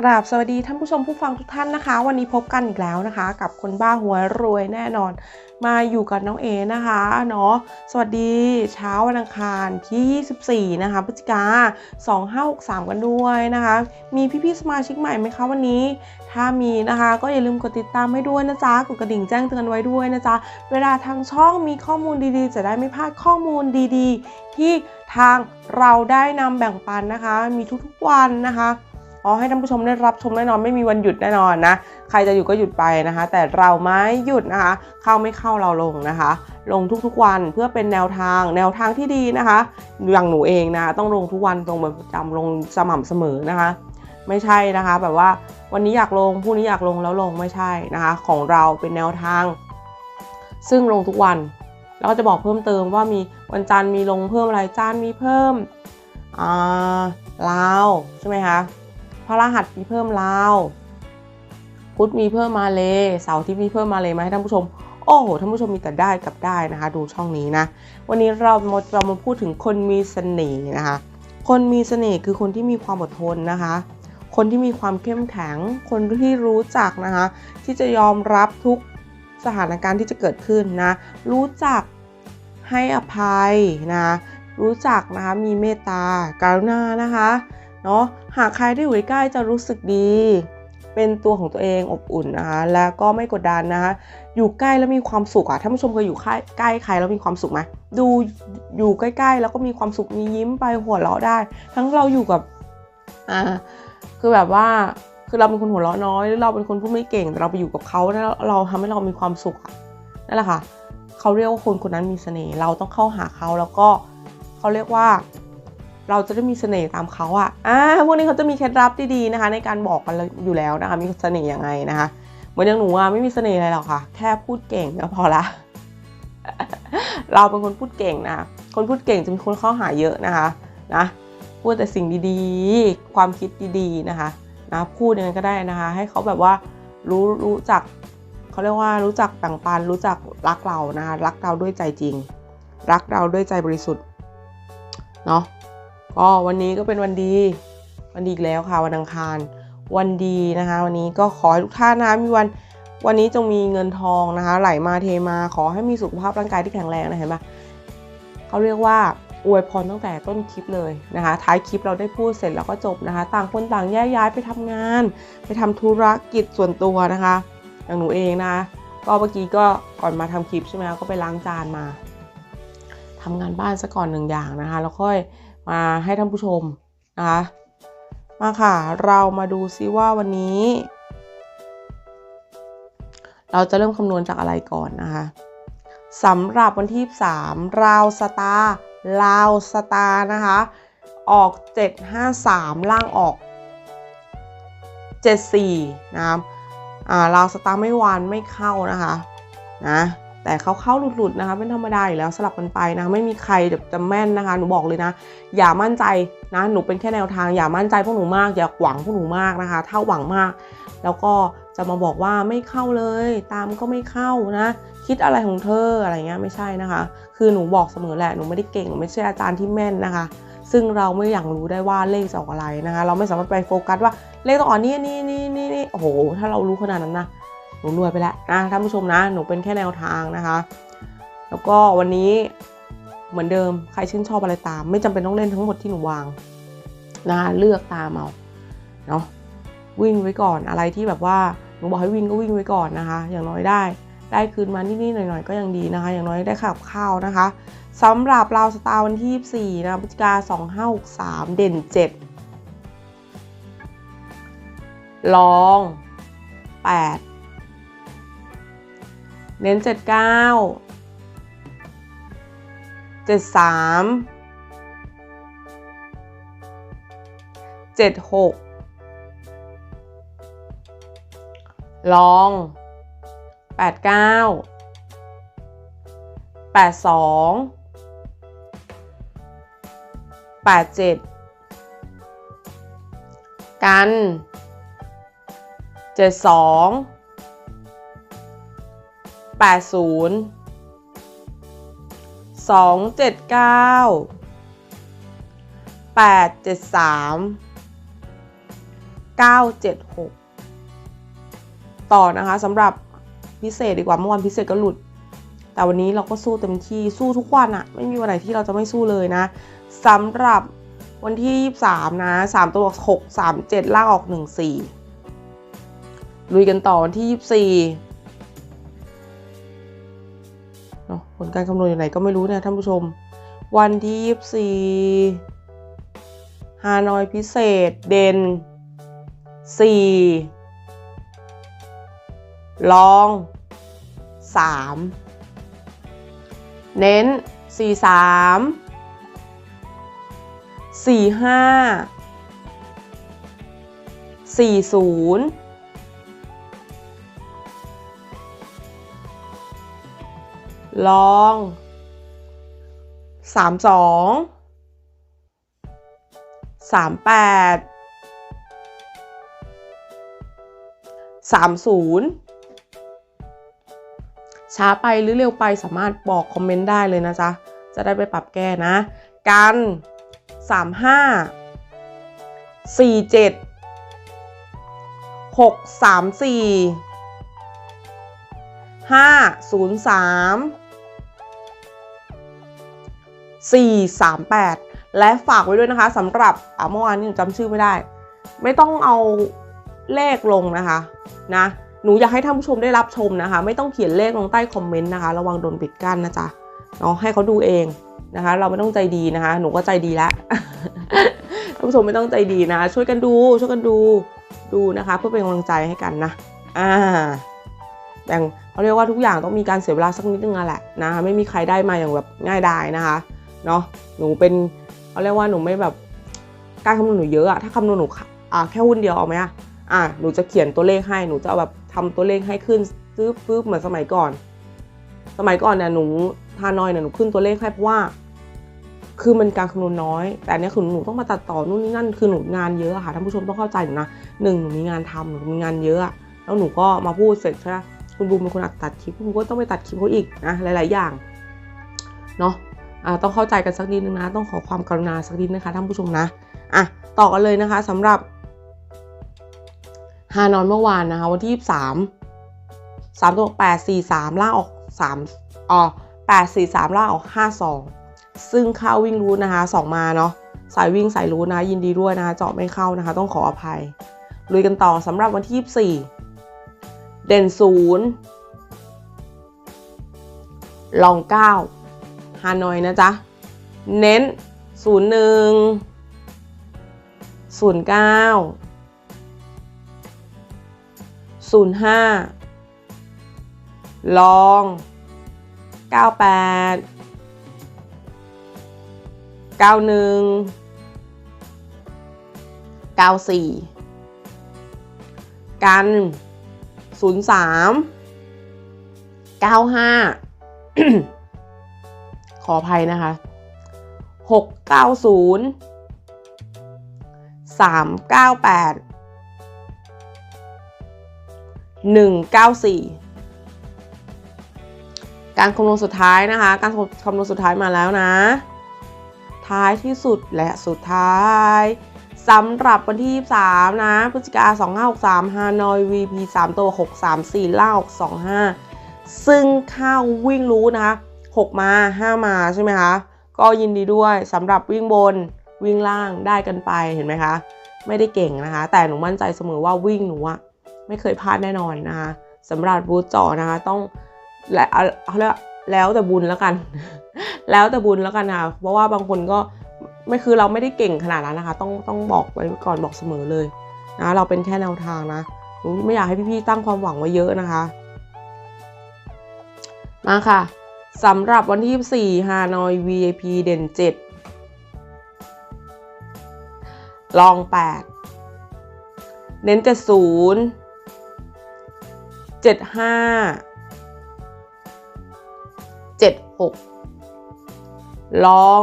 กราบสวัสดีท่านผู้ชมผู้ฟังทุกท่านนะคะ วันนี้พบกันอีกแล้วนะคะ กับคนบ้าหัวรวยแน่นอน มาอยู่กับน้องเอนะคะเนาะสวัสดีเช้าวันอังคารที่ 24 นะคะพฤศจิกา2563 กันด้วยนะคะ มีพี่ๆสมาชิกใหม่ไหมคะวันนี้ ถ้ามีนะคะก็อย่าลืมกดติดตามให้ด้วยนะจ๊ะกดกระดิ่งแจ้งเตือนไว้ด้วยนะจ๊ะเวลาทางช่องมีข้อมูลดีๆ จะได้ไม่พลาดข้อมูลดีๆ ที่ทางเราได้นำแบ่งปันนะคะ มีทุกๆวันนะคะ อ๋อให้ท่านผู้ชมได้รับชมแน่นอนไม่มีวันหยุดแน่นอนนะ ใครจะหยุดก็หยุดไปนะคะ แต่เราไม่หยุดนะคะ เข้าไม่เข้าเราลงนะคะ ลงทุกๆวันเพื่อเป็นแนวทางแนวทางที่ดีนะคะ อย่างหนูเองนะต้องลงทุกวันตรงประจำลงสม่ำเสมอนะคะ ไม่ใช่นะคะ แบบว่าวันนี้อยากลงพรุ่งนี้อยากลงแล้วลงไม่ใช่นะคะ ของเราเป็นแนวทาง ซึ่งลงทุกวันแล้วก็จะบอกเพิ่มเติมว่ามีวันจันทร์มีลงเพิ่มอะไรจันทร์มีเพิ่มอ่าลาวใช่ไหมคะ พระรหัสมีเพิ่มลาว พุธมีเพิ่มมาเลยเสาร์ที่มีเพิ่มมาเลยมาให้ท่านผู้ชม โอ้โหท่านผู้ชมมีแต่ได้กับได้นะคะ ดูช่องนี้นะ วันนี้เรามาเรามาพูดถึงคนมีเสน่ห์นะคะ คนมีเสน่ห์คือคนที่มีความอดทนนะคะ คนที่มีความเข้มแข็ง คนที่รู้จักนะคะ ที่จะยอมรับทุกสถานการณ์ที่จะเกิดขึ้นนะ รู้จักให้อภัยนะ รู้จักนะคะ มีเมตตาการุณานะคะ เนาะหากใครได้อยู่ใกล้จะรู้สึกดี เป็นตัวของตัวเองอบอุ่นนะคะแล้วก็ไม่กดดันนะคะอยู่ใกล้แล้วมีความสุขอะท่านผู้ชมเคยอยู่ใกล้ใครแล้วมีความสุขไหมดูอยู่ใกล้ๆ แล้วก็มีความสุขมียิ้มไปหัวเราะได้ ทั้งเราอยู่กับอ่าคือแบบว่าคือเราเป็นคนหัวเราะน้อยหรือเราเป็นคนพูดไม่เก่งแต่เราไปอยู่กับเขาแล้วเราทำให้เรามีความสุขอะนั่นแหละค่ะเขาเรียกว่าคนคนนั้นมีเสน่ห์เราต้องเข้าหาเขาแล้วก็เขาเรียกว่า เราจะได้มีเสน่ห์ตามเขาอะ่ะอ่าพวกนี้เขาจะมีเคล็ดลับดีๆนะคะ ในการบอกกันอยู่แล้วนะคะ มีเสน่ห์ยังไงนะคะ เหมือนอย่างหนูอะไม่มีเสน่ห์อะไรหรอกค่ะ แค่พูดเก่งก็พอละเราเป็นคนพูดเก่งนะ คนพูดเก่งจะมีคนเข้าหาเยอะนะคะ นะ พูดแต่สิ่งดีๆ ความคิดดีๆนะคะ นะ พูดยังไงก็ได้นะคะ ให้เขาแบบว่ารู้รู้จักเขาเรียกว่ารู้จักแบ่งปัน รู้จักรักเรานะคะ รักเราด้วยใจจริง รักเราด้วยใจบริสุทธิ์ เนาะ ก็วันนี้ก็เป็นวันดี วันดีอีกแล้วค่ะวันอังคาร วันดีนะคะ วันนี้ก็ขอให้ทุกท่านนะคะมีวันวันนี้จงมีเงินทองนะคะ ไหลมาเทมาขอให้มีสุขภาพร่างกายที่แข็งแรงนะเห็นปะเขาเรียกว่าอวยพรตั้งแต่ต้นคลิปเลยนะคะ ท้ายคลิปเราได้พูดเสร็จแล้วก็จบนะคะ ต่างคนต่างแยกย้ายไปทำงาน ไปทำธุรกิจส่วนตัวนะคะ อย่างหนูเองนะก็เมื่อกี้ก็ก่อนมาทำคลิปใช่ไหมก็ไปล้างจานมาทำงานบ้านซะก่อนหนึ่งอย่างนะคะ แล้วค่อย มาให้ท่านผู้ชมนะคะ มาค่ะ เรามาดูซิว่าวันนี้ เราจะเริ่มคำนวณจากอะไรก่อนนะคะสำหรับวันที่ 3 ราวสตาร์ราวสตาร์นะคะ ออก 753 ล่างออก 74 นะครับอ่าราวสตาร์ไม่วานไม่เข้านะคะนะ แต่เขาเข้าหลุดๆนะคะเป็นธรรมดาอยู่แล้วสลับกันไปนะไม่มีใครจะแม่นนะคะหนูบอกเลยนะ อย่ามั่นใจนะหนูเป็นแค่แนวทางอย่ามั่นใจพวกหนูมากอย่าหวังพวกหนูมากนะคะ ถ้าหวังมาก แล้วก็จะมาบอกว่าไม่เข้าเลย ตามก็ไม่เข้านะ คิดอะไรของเธออะไรเงี้ยไม่ใช่นะคะ คือหนูบอกเสมอแหละหนูไม่ได้เก่งไม่ใช่อาจารย์ที่แม่นนะคะ ซึ่งเราไม่อยากรู้ได้ว่าเลขจะออกอะไรนะคะ เราไม่สามารถไปโฟกัสว่าเลขต้องออกนี่นี่นี่นี่นี่โอ้โหถ้าเรารู้ขนาดนั้นนะ หนูรวยไปแล้วนะท่านผู้ชมนะ หนูเป็นแค่แนวทางนะคะ แล้วก็วันนี้เหมือนเดิมใครชื่นชอบอะไรตาม ไม่จำเป็นต้องเล่นทั้งหมดที่หนูวางนะคะเลือกตามเอาเนาะวิ่งไว้ก่อนอะไรที่แบบว่าหนูบอกให้วิ่งก็วิ่งไว้ก่อนนะคะ อย่างน้อยได้ ได้คืนมานิดๆหน่อยๆก็ยังดีนะคะ อย่างน้อยได้ขับข้าวนะคะสำหรับเราสตาร์วันที่ 24 นะพฤศจิกา2563 เด่น 7 ลอง 8 เน้น 79 73 76 ลอง 89 82 87 กัน 72 80 279 873 976 ต่อนะคะสำหรับพิเศษดีกว่าเมื่อวานพิเศษก็หลุด แต่วันนี้เราก็สู้เต็มที่สู้ทุกวันอะไม่มีวันไหนที่เราจะไม่สู้เลยนะสำหรับวันที่ 23 นะ 3 ตัว6 3 7ล่างออก 1 4ลุยกันต่อวันที่ 24 ผลการคำนวณอยู่ไหนก็ไม่รู้เนี่ยท่านผู้ชม วันที่24ฮานอยพิเศษ เด่น4ลอง3เน้น4 3สี่ห้าสี่ศูนย์ ลองสามสองสามแปดสามศูนย์ช้าไปหรือเร็วไปสามารถบอกคอมเมนต์ได้เลยนะจ๊ะ จะได้ไปปรับแก้นะ กันสามห้าสี่เจ็ดหกสามสี่ ห้าศูนย์สามสี่สามแปดและฝากไว้ด้วยนะคะสำหรับเมื่อวานนี้หนูจำชื่อไม่ได้ ไม่ต้องเอาเลขลงนะคะนะหนูอยากให้ท่านผู้ชมได้รับชมนะคะ ไม่ต้องเขียนเลขลงใต้คอมเมนต์นะคะ ระวังโดนปิดกั้นนะจ๊ะเนาะให้เขาดูเองนะคะ เราไม่ต้องใจดีนะคะ หนูก็ใจดีแล้วท่านผู้ชมไม่ต้องใจดีนะ ช่วยกันดูช่วยกันดูดูนะคะ เพื่อเป็นกำลังใจให้กันนะอ่าแบ่ง เขาเรียกว่าทุกอย่างต้องมีการเสียเวลาสักนิดนึงอะแหละนะคะไม่มีใครได้มาอย่างแบบง่ายดายนะคะเนาะหนูเป็นเขาเรียกว่าหนูไม่แบบการคำนวณหนูเยอะอะถ้าคำนวณหนูอ่าแค่หุ้นเดียวเอาไหมอะอ่าหนูจะเขียนตัวเลขให้หนูจะเอาแบบทำตัวเลขให้ขึ้นซื้อปึ๊บเหมือนสมัยก่อน สมัยก่อนเนี่ยหนูทานอยเนี่ยหนูขึ้นตัวเลขให้เพราะว่า คือมันการคำนวณน้อย แต่อันนี้คือหนูต้องมาตัดต่อนู่นนี่นั่นคือหนูงานเยอะค่ะท่านผู้ชมต้องเข้าใจหนูนะหนึ่งหนูมีงานทำหนูมีงานเยอะแล้วหนูก็มาพูดเสร็จใช่ไหม คุณบูมเป็นคนอัดตัดคลิปคุณก็ต้องไปตัดคลิปเขาอีกนะหลาย ๆ อย่างเนาะะต้องเข้าใจกันสักนิดนึงนะ ต้องขอความกรุณาสักนิดนะคะท่านผู้ชมนะอะต่อกันเลยนะคะสำหรับฮานอนเมื่อวานนะคะวันที่23 3ตัว8 4 3ล่าออก3อ๋อ8 4 3ล่าออก52ซึ่งเข้าวิ่งรูทนะคะ2มาเนาะสายวิ่งสายรูทนะยินดีด้วยนะคะเจาะไม่เข้านะคะ ต้องขออภัยลุยกันต่อสำหรับวันที่ 24 เด่นศูนย์ลองเก้าฮานอยนะจ๊ะ เน้นศูนย์หนึ่งศูนย์เก้าศูนย์ห้าลองเก้าแปดเก้าหนึ่งเก้าสี่กัน 03 95ขออภัยนะคะ690 398 194การคำนวณสุดท้ายนะคะ การคำนวณสุดท้ายมาแล้วนะ ท้ายที่สุดและสุดท้าย สำหรับวันที่ 23 นะพฤศจิกา2563 ฮานอย VP 3 ตัว 634ล่า625 ซึ่งข้าววิ่งรู้นะคะ6 มา 5 มาใช่ไหมคะ ก็ยินดีด้วยสำหรับวิ่งบนวิ่งล่างได้กันไปเห็นไหมคะ ไม่ได้เก่งนะคะ แต่หนูมั่นใจเสมอว่าวิ่งหนูอะไม่เคยพลาดแน่นอนนะคะสำหรับบูธจ่อนะคะต้องและเขาเรียกแล้วแต่บุญแล้วกัน แล้วแต่บุญแล้วกันนะเพราะว่าบางคนก็ ไม่คือเราไม่ได้เก่งขนาดนั้นนะคะ ต้องต้องบอกไว้ก่อนบอกเสมอเลยนะเราเป็นแค่แนวทางนะไม่อยากให้พี่ๆตั้งความหวังไว้เยอะนะคะ มาค่ะสำหรับวันที่24ฮานอย VIP เด่น 7 ลอง 8 เน้น 70 75 76 ลอง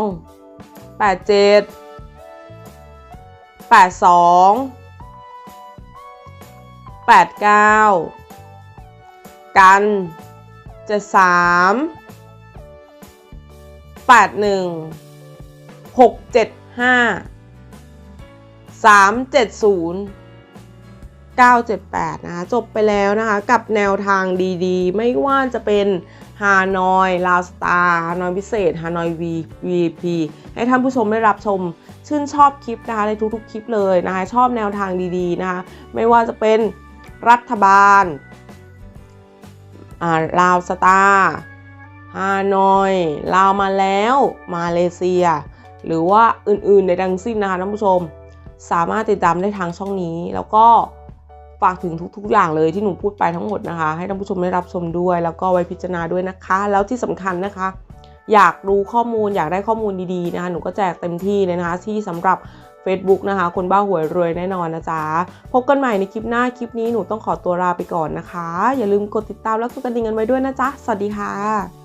87 82 89กัน73 81 675 370 978 นะคะ จบไปแล้วนะคะ กับแนวทางดีๆ ไม่ว่าจะเป็น ฮานอยลาวสตาร์ฮานอยพิเศษฮานอย V VP ให้ท่านผู้ชมได้รับชมชื่นชอบคลิปนะคะในทุกๆคลิปเลยนะคะชอบแนวทางดีๆนะคะไม่ว่าจะเป็นรัฐบาลาลาวสตาร์ฮานอยลาวมาแล้วมาเลเซีย หรือว่าอื่นๆในดังสิ้นนะคะท่านผู้ชม สามารถติดตามได้ทางช่องนี้แล้วก็ ฝากถึงทุก ๆ อย่างเลยที่หนูพูดไปทั้งหมดนะคะ ให้ท่านผู้ชมได้รับชมด้วย แล้วก็ไว้พิจารณาด้วยนะคะ แล้วที่สำคัญนะคะ อยากรู้ข้อมูลอยากได้ข้อมูลดีๆนะคะ หนูก็แจกเต็มที่เลยนะคะ ที่สำหรับ Facebook นะคะ คนบ้าหวยรวยแน่นอนนะจ๊ะ พบกันใหม่ในคลิปหน้า คลิปนี้หนูต้องขอตัวลาไปก่อนนะคะ อย่าลืมกดติดตามและกดกระดิ่งกันไว้ด้วยนะจ๊ะ สวัสดีค่ะ